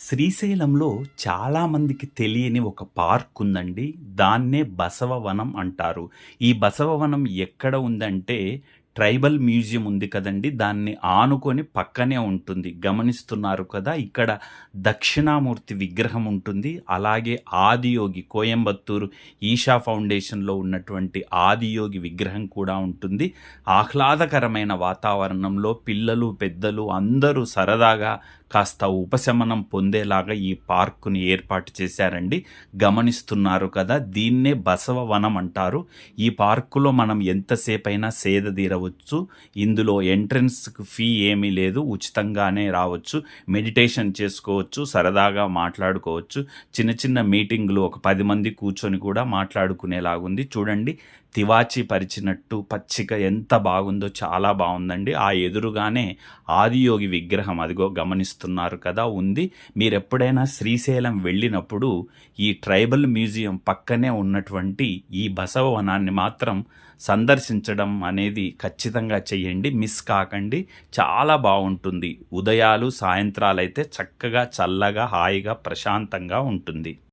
శ్రీశైలంలో చాలామందికి తెలియని ఒక పార్క్ ఉందండి. దాన్నే బసవవనం అంటారు. ఈ బసవవనం ఎక్కడ ఉందంటే, ట్రైబల్ మ్యూజియం ఉంది కదండి దాన్ని ఆనుకొని పక్కనే ఉంటుంది. గమనిస్తున్నారు కదా! ఇక్కడ దక్షిణామూర్తి విగ్రహం ఉంటుంది. అలాగే ఆదియోగి కోయంబత్తూరు ఈషా ఫౌండేషన్‌లో ఉన్నటువంటి ఆదియోగి విగ్రహం కూడా ఉంటుంది. ఆహ్లాదకరమైన వాతావరణంలో పిల్లలు, పెద్దలు అందరూ సరదాగా కాస్త ఉపశమనం పొందేలాగా ఈ పార్కుని ఏర్పాటు చేశారండి. గమనిస్తున్నారు కదా! దీన్నే బసవ వనం అంటారు. ఈ పార్కులో మనం ఎంతసేపైనా సేద తీరవచ్చు రావచ్చు ఇందులో ఎంట్రన్స్‌కి ఫీ ఏమీ లేదు. ఉచితంగానే రావచ్చు. మెడిటేషన్ చేసుకోవచ్చు. సరదాగా మాట్లాడుకోవచ్చు. చిన్న చిన్న మీటింగ్లు ఒక పది మంది కూర్చొని కూడా మాట్లాడుకునేలాగుంది. చూడండి తివాచి పరిచినట్టు పచ్చిక ఎంత బాగుందో చాలా బాగుందండి ఆ ఎదురుగానే ఆదియోగి విగ్రహం అదిగో గమనిస్తున్నారు కదా! ఉంది. మీరెప్పుడైనా శ్రీశైలం వెళ్ళినప్పుడు ఈ ట్రైబల్ మ్యూజియం పక్కనే ఉన్నటువంటి ఈ బసవవనాన్ని మాత్రం సందర్శించడం అనేది ఖచ్చితంగా చెయ్యండి. మిస్ కాకండి. చాలా బాగుంటుంది ఉదయాలు, సాయంత్రాలైతే చక్కగా, చల్లగా, హాయిగా, ప్రశాంతంగా ఉంటుంది.